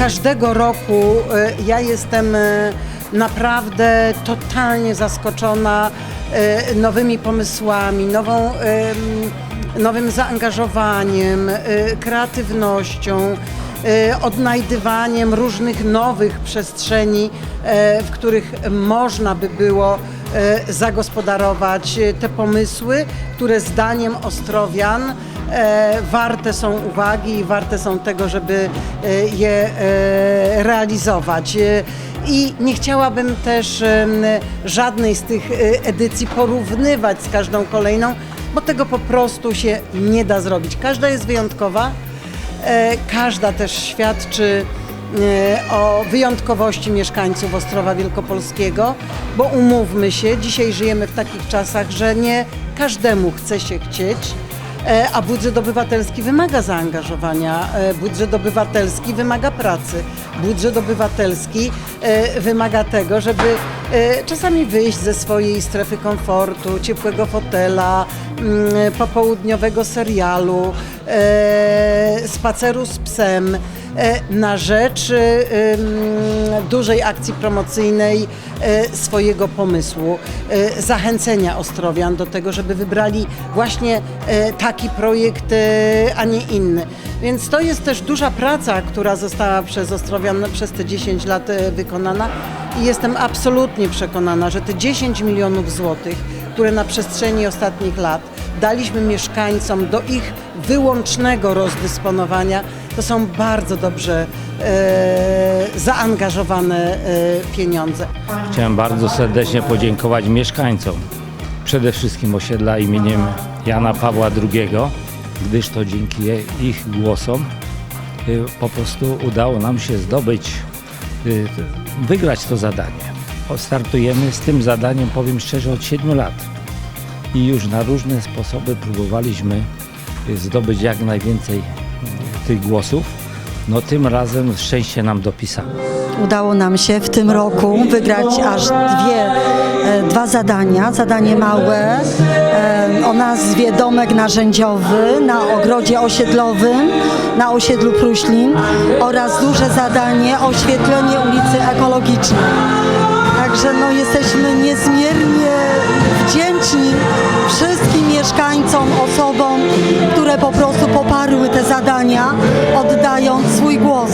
każdego roku e, ja jestem e, naprawdę totalnie zaskoczona e, nowymi pomysłami, nową, nowym zaangażowaniem, kreatywnością, odnajdywaniem różnych nowych przestrzeni, w których można by było zagospodarować e, te pomysły, które zdaniem Ostrowian e, warte są uwagi i warte są tego, żeby e, je e, realizować. E, I nie chciałabym też żadnej z tych e, edycji porównywać z każdą kolejną, bo tego po prostu się nie da zrobić. Każda jest wyjątkowa, e, każda też świadczy e, o wyjątkowości mieszkańców Ostrowa Wielkopolskiego, bo umówmy się, dzisiaj żyjemy w takich czasach, że nie każdemu chce się chcieć, e, a budżet obywatelski wymaga zaangażowania, e, budżet obywatelski wymaga pracy, budżet obywatelski e, wymaga tego, żeby e, czasami wyjść ze swojej strefy komfortu, ciepłego fotela, mm, popołudniowego serialu, e, spaceru z psem e, na rzecz e, dużej akcji promocyjnej e, swojego pomysłu, e, zachęcenia Ostrowian do tego, żeby wybrali właśnie e, taki projekt, e, a nie inny. Więc to jest też duża praca, która została przez Ostrowian przez te 10 lat e, wykonana i jestem absolutnie przekonana, że te 10 milionów złotych, które na przestrzeni ostatnich lat daliśmy mieszkańcom do ich wyłącznego rozdysponowania, to są bardzo dobrze e, zaangażowane e, pieniądze. Chciałem bardzo serdecznie podziękować mieszkańcom, przede wszystkim osiedla imieniem Jana Pawła II, gdyż to dzięki ich głosom y, po prostu udało nam się zdobyć, y, wygrać to zadanie. Startujemy z tym zadaniem, powiem szczerze, od 7 lat i już na różne sposoby próbowaliśmy y, zdobyć jak najwięcej tych głosów. No tym razem szczęście nam dopisało. Udało nam się w tym roku wygrać aż dwie, e, dwa zadania. Zadanie małe e, o nazwie Domek Narzędziowy na ogrodzie osiedlowym na osiedlu Pruślin oraz duże zadanie Oświetlenie ulicy Ekologicznej. Także no, jesteśmy niezmiernie które po prostu poparły te zadania, oddając swój głos.